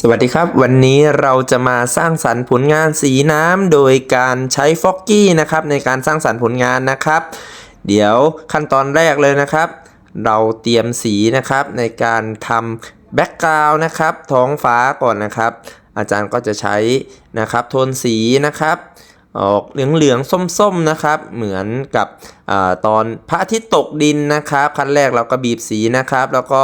สวัสดีครับ วันนี้เราจะมาสร้างสรรค์ผลงานสีน้ำโดยการใช้ฟอกกี้นะครับในการสร้างสรรค์ผลงานนะครับ เดี๋ยวขั้นตอนแรกเลยนะครับ เราเตรียมสีนะครับในการทำแบ็กกราวน์นะครับท้องฟ้าก่อนนะครับ อาจารย์ก็จะใช้นะครับโทนสีนะครับออกเหลืองๆส้มๆนะครับ เหมือนกับอตอนพระอาทิตย์ตกดินนะครับ ขั้นแรกเราก็บีบสีนะครับ แล้วก็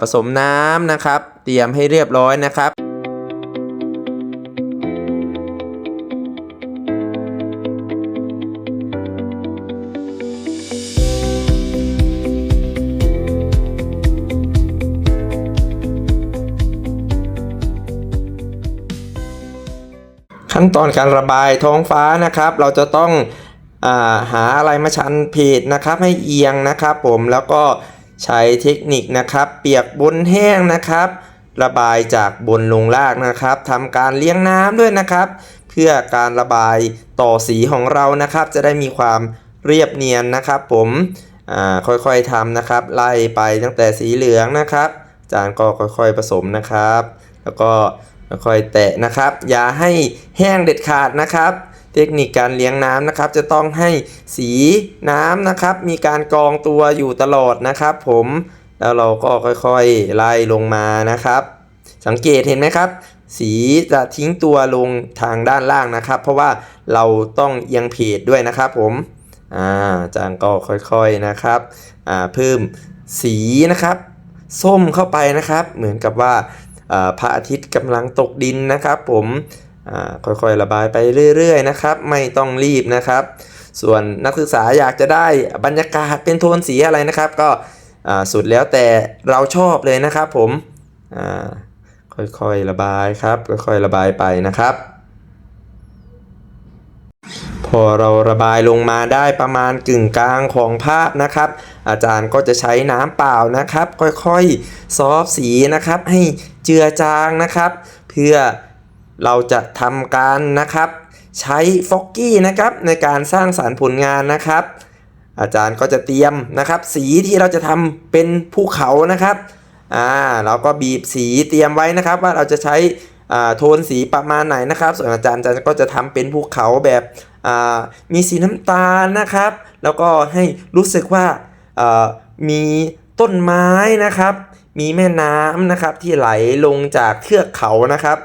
ผสมน้ำนะครับ เตรียมให้เรียบร้อยนะครับขั้นตอนการระบายท้องฟ้านะครับ เราจะต้องอาหาอะไรมาชันเพจนะครับ ให้เอียงนะครับ ผมแล้วก็ใช้เทคนิคนะครับ เปียกบนแห้งนะครับ ระบายจากบนลงล่างนะครับทำการเลี้ยงน้ำด้วยนะครับ เพื่อการระบายต่อสีของเรานะครับ จะได้มีความเรียบเนียนนะครับ ผมค่อยๆทำนะครับ ไล่ไปตั้งแต่สีเหลืองนะครับ จารย์ก็ค่อยๆผสมนะครับ แล้วก็ค่อยแตะนะครับ อย่าให้แห้งเด็ดขาดนะครับ เทคนิคการเลี้ยงน้ำนะครับ จะต้องให้สีน้ำนะครับ มีการกองตัวอยู่ตลอดนะครับ ผม แล้วเราก็ค่อยๆไล่ลงมานะครับ สังเกตเห็นไหมครับ สีจะทิ้งตัวลงทางด้านล่างนะครับ เพราะว่าเราต้องเอียงเพจด้วยนะครับผมอ่าจารย์ก็ค่อยๆนะครับอ่าเพิ่มสีนะครับ ส้มเข้าไปนะครับ เหมือนกับว่าอ่าพระอาทิตย์กำลังตกดินนะครับ ผมอ่าค่อยๆระบายไปเรื่อยๆนะครับ ไม่ต้องรีบนะครับ ส่วนนักศึกษาอยากจะได้บรรยากาศเป็นโทนสีอะไรนะครับ ก็ สุดแล้วแต่เราชอบเลยนะครับผมอ่าค่อยๆระบายครับค่อยๆระบายไปนะครับ พอเราระบายลงมาได้ประมาณกึ่งกลางของภาพนะครับ อาจารย์ก็จะใช้น้ำเปล่านะครับ ค่อยๆซอฟสีนะครับ ให้เจือจางนะครับ เพื่อเราจะทำการนะครับ ใช้ฟอกกี้นะครับในการสร้างสารรค์ผลงานนะครับ อาจารย์ก็จะเตรียมนะครับ สีที่เราจะทำเป็นภูเขานะครับอ่าเราก็บีบสีเตรียมไว้นะครับ ว่าเราจะใช้อ่าโทนสีประมาณไหนนะครับ ส่วนอาจารย์อาจารย์ก็จะทำเป็นภูเขาแบบอ่ามีสีน้ำตาลนะครับ แล้วก็ให้รู้สึกว่าอ่ามีต้นไม้นะครับ มีแม่น้ำนะครับที่ไหลลงจากเทือกเขานะครับ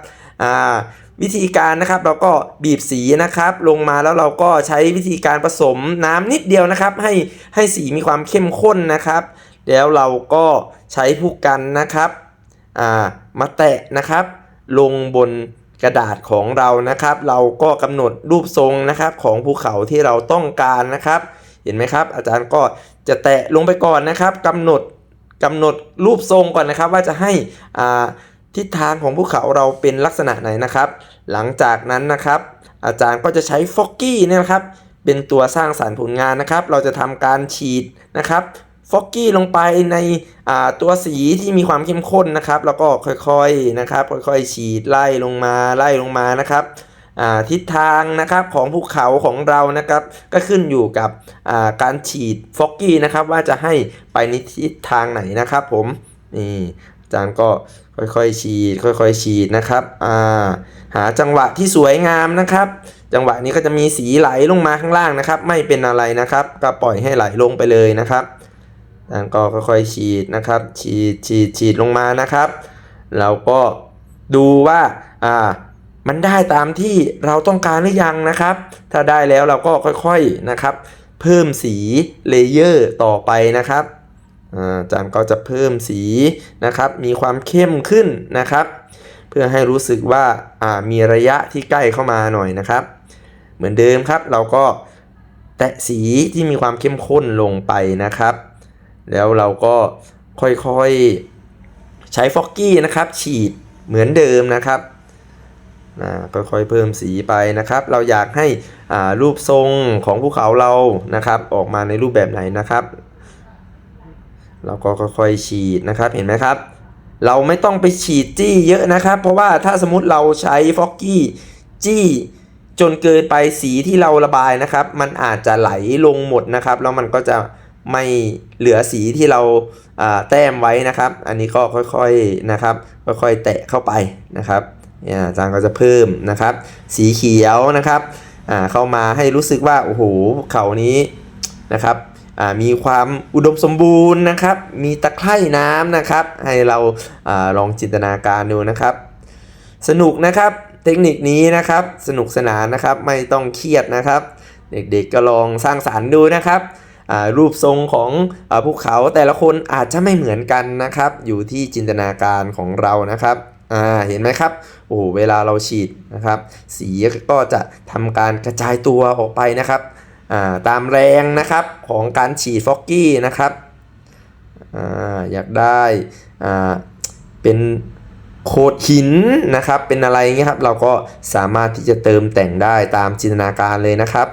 อ่า วิธีการนะครับเราก็บีบสีนะครับ ลงมาแล้วเราก็ใช้วิธีการผสมน้ำนิดเดียวนะครับ ให้ให้สีมีความเข้มข้นนะครับ แล้วเราก็ใช้ผู้กันนะครับามาแตะนะครับ ลงบนกระดาษของเรานะครับ เราก็กำหนดรูปทรงนะครับของภูเขาที่เราต้องการนะครับ เห็นไหมครับ อาจารย์ก็จะแตะลงไปก่อนนะครับกำหนดกำหนดรูปทรงก่อนนะครับ ว่าจะให้อ่า ทิศทางของภูเขาเราเป็นลักษณะไหนนะครับ หลังจากนั้นนะครับ อาจารย์ก็จะใช้ฟอกกี้เนี่ยนะครับ เป็นตัวสร้างสารรค์ผลงานนะครับ เราจะทำการฉีดนะครับฟอกกี้ลงไปในตัวสีที่มีความเข้มข้นนะครับ แล้วก็ค่อยๆนะครับ ค่อยๆ ฉีดไล่ลงมาไล่ลงมานะครับทิศทางนะครับของภูเขาของเรานะครับ ก็ขึ้นอยู่กับาการฉีดฟอกกี้นะครับ ว่าจะให้ไปในทิศทางไหนนะครับ ผมนี่อาจารย์ก็ ค่อยๆฉีด ค่อยๆฉีดนะครับอ่าหาจังหวะที่สวยงามนะครับ จังหวะนี้ก็จะมีสีไหลลงมาข้างล่างนะครับ ไม่เป็นอะไรนะครับ ก็ปล่อยให้ไหลลงไปเลยนะครับอาจารย์ก็ค่อยๆฉีดนะครับ ฉีดฉีดฉีดลงมานะครับ เราก็ดูว่าอ่ามันได้ตามที่เราต้องการหรือยังนะครับ ถ้าได้แล้วเราก็ค่อยๆนะครับ เพิ่มสีเลเยอร์ต่อไปนะครับ จารย์ก็จะเพิ่มสีนะครับ มีความเข้มขึ้นนะครับ เพื่อให้รู้สึกว่าามีระยะที่ใกล้เข้ามาหน่อยนะครับ เหมือนเดิมครับเราก็แตะสีที่มีความเข้มข้นลงไปนะครับ แล้วเราก็ค่อยๆใช้ฟอกกี้นะครับ ฉีดเหมือนเดิมนะครับค่อยๆเพิ่มสีไปนะครับ เราอยากให้รูปทรงของภูเขาเรานะครับ ออกมาในรูปแบบไหนนะครับ เราก็ค่อยๆฉีดนะครับเห็นไหมครับ เราไม่ต้องไปฉีดจี้เยอะนะครับ เพราะว่าถ้าสมมติเราใช้ฟอกกี้จี้จนเกินไปสีที่เราระบายนะครับ มันอาจจะไหลลงหมดนะครับ แล้วมันก็จะไม่เหลือสีที่เราแต้มไว้นะครับ อันนี้ก็ค่อยๆนะครับ ค่อยๆแตะเข้าไปนะครับอาจารย์ก็จะเพิ่มนะครับ สีเขียวนะครับเข้ามาให้รู้สึกว่าโอ้โหเขานี้นะครับ มีความอุดมสมบูรณ์นะครับ มีตะไคร่น้ำนะครับ ให้เราอาลองจินตนาการดูนะครับ สนุกนะครับเทคนิคนี้นะครับ สนุกสนานนะครับ ไม่ต้องเครียดนะครับ เด็กๆก็ลองสร้างสารรค์ดูนะครับรูปทรงของภูเขาแต่ละคนอาจจะไม่เหมือนกันนะครับ อยู่ที่จินตนาการของเรานะครับเห็นไหมครับ โอ้เวลาเราฉีดนะครับ สีก็จะทำการกระจายตัวออกไปนะครับ ตามแรงนะครับของการฉีดฟอกกี้นะครับออยากได้เป็นโขดหินนะครับ เป็นอะไรเงี้ยครับ เราก็สามารถที่จะเติมแต่งได้ตามจินตนาการเลยนะครับ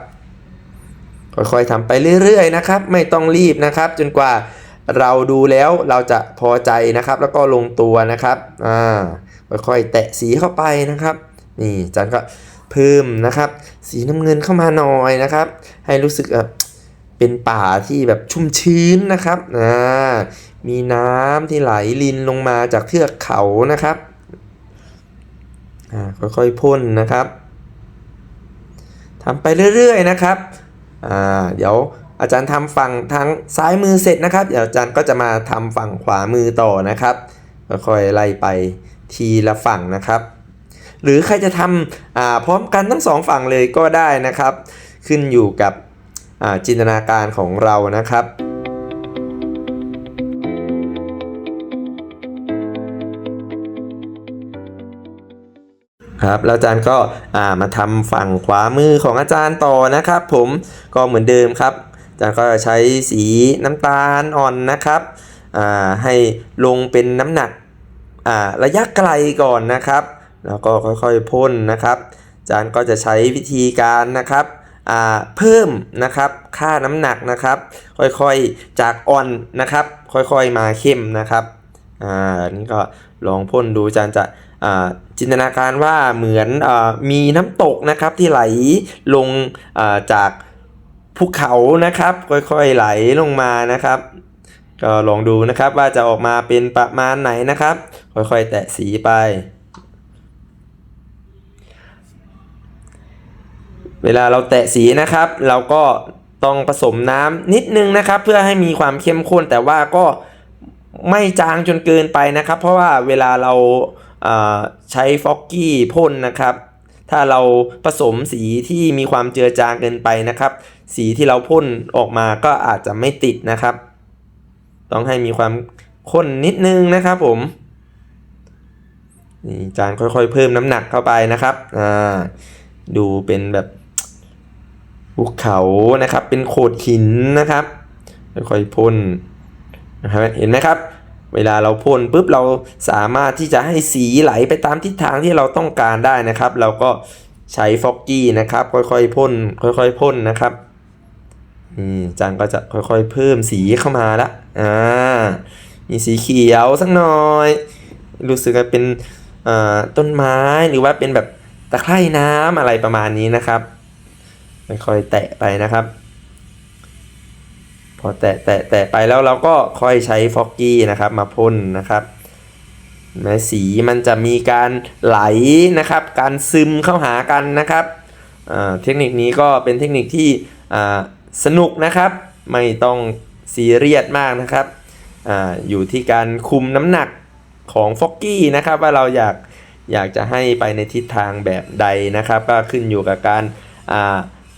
ค่อยๆทำไปเรื่อยๆนะครับ ไม่ต้องรีบนะครับ จนกว่าเราดูแล้วเราจะพอใจนะครับ แล้วก็ลงตัวนะครับอ่าค่อยๆแตะสีเข้าไปนะครับ นี่อาจันก็เพิ่มนะครับ สีน้ำเงินเข้ามาหน่อยนะครับ ให้รู้สึกแบบเป็นป่าที่แบบชุ่มชื้นนะครับอ่ามีน้ำที่ไหลลินลงมาจากเทือกเขานะครับอ่าค่อยๆพ่นนะครับทำไปเรื่อยๆนะครับอ่าเดี๋ยวอาจารย์ทำฝั่งทางซ้ายมือเสร็จนะครับเดี๋ยวอาจารย์ก็จะมาทำฝั่งขวามือต่อนะครับค่อยๆไล่ไปทีละฝั่งนะครับ หรือใครจะทำพร้อมกันทั้งสองฝั่งเลยก็ได้นะครับ ขึ้นอยู่กับจินตนาการของเรานะครับครับแล้วอาจารย์ก็ามาทำฝั่งขวามือของอาจารย์ต่อนะครับ ผมก็เหมือนเดิมครับ อาจารย์ก็จะใช้สีน้ำตาลอ่อนนะครับให้ลงเป็นน้ำหนักระยะไกลก่อนนะครับ แล้วก็ค่อยๆพ่นนะครับอาจารย์ก็จะใช้วิธีการนะครับเพิ่มนะครับค่าน้ำหนักนะครับ ค่อยๆจากอ่อนนะครับ ค่อยๆมาเข้มนะครับอ่านี่ก็ลองพ่นดูอาจารย์จะจินตนาการว่าเหมือนอมีน้ำตกนะครับที่ไหลลงาจากภูเขานะครับ ค่อยๆไหลลงมานะครับ ก็ลองดูนะครับว่าจะออกมาเป็นประมาณไหนนะครับ ค่อยๆแตะสีไป เวลาเราแตะสีนะครับ เราก็ต้องผสมน้ำนิดนึงนะครับ เพื่อให้มีความเข้มข้นแต่ว่าก็ไม่จางจนเกินไปนะครับ เพราะว่าเวลาเราอ่าใช้ฟอกกี้พ่นนะครับ ถ้าเราผสมสีที่มีความเจือจางเกินไปนะครับ สีที่เราพ่นออกมาก็อาจจะไม่ติดนะครับ ต้องให้มีความข้นนิดนึงนะครับผมนี่จานค่อยๆ เพิ่มน้ำหนักเข้าไปนะครับอ่าดูเป็นแบบ ภูเขานะครับ เป็นโขดหินนะครับค่อยๆพ่นนะครับเห็นไหมครับ เวลาเราพ่นปุ๊บเราสามารถที่จะให้สีไหลไปตามทิศทางที่เราต้องการได้นะครับ เราก็ใช้ฟอกกี้นะครับ ค่อยๆพ่นค่อยๆพ่นนะครับนี่จางก็จะค่อยๆ เพิ่มสีเข้ามาละอ่ามีสีเขียวสักหน่อย รู้สึกว่าเป็นอ่าต้นไม้หรือว่าเป็นแบบตะไคร่น้ำอะไรประมาณนี้นะครับ ค่อยๆแตะไปนะครับ พอแตะแตะแตะไปแล้วเราก็ค่อยใช้ฟอกกี้นะครับ มาพ่นนะครับแม้สีมันจะมีการไหลนะครับ การซึมเข้าหากันนะครับ เทคนิคนี้ก็เป็นเทคนิคที่สนุกนะครับ ไม่ต้องซีเรียสมากนะครับออยู่ที่การคุมน้ำหนักของฟอกกี้นะครับ ว่าเราอยากอยากจะให้ไปในทิศทางแบบใดนะครับ ก็ขึ้นอยู่กับการ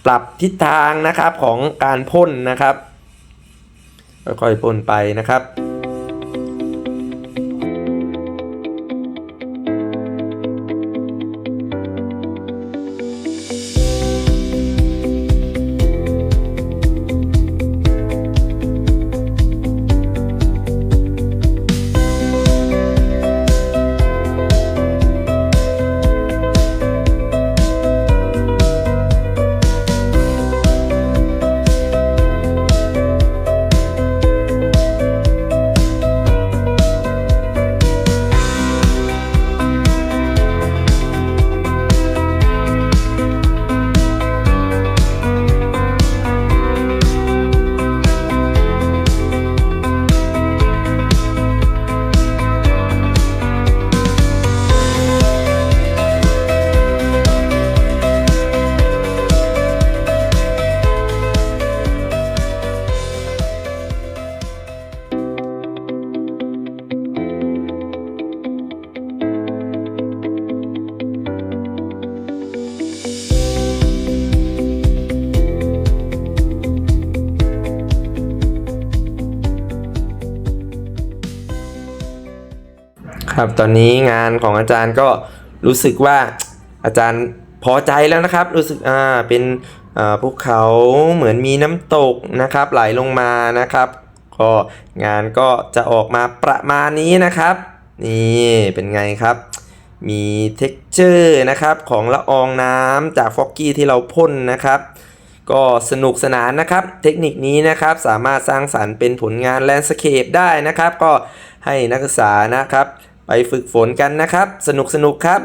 ปรับทิศทางนะครับของการพ่นนะครับ ค่อยๆพ่นไปนะครับ ครับ ตอนนี้งานของอาจารย์ก็รู้สึกว่าอาจารย์พอใจแล้วนะครับ รู้สึกอ่าเป็นภูเขาเหมือนมีน้ำตกนะครับ ไหลลงมานะครับ ก็งานก็จะออกมาประมาณนี้นะครับ นี่เป็นไงครับ มี texture นะครับของละอองน้ำจากฟอกกี้ที่เราพ่นนะครับก็สนุกสนานนะครับ เทคนิคนี้นะครับสามารถสร้างสรรค์เป็นผลงานแลนด์สเคปได้นะครับ ก็ให้นักศึกษานะครับ ไปฝึกฝนกันนะครับ สนุกสนุกครับ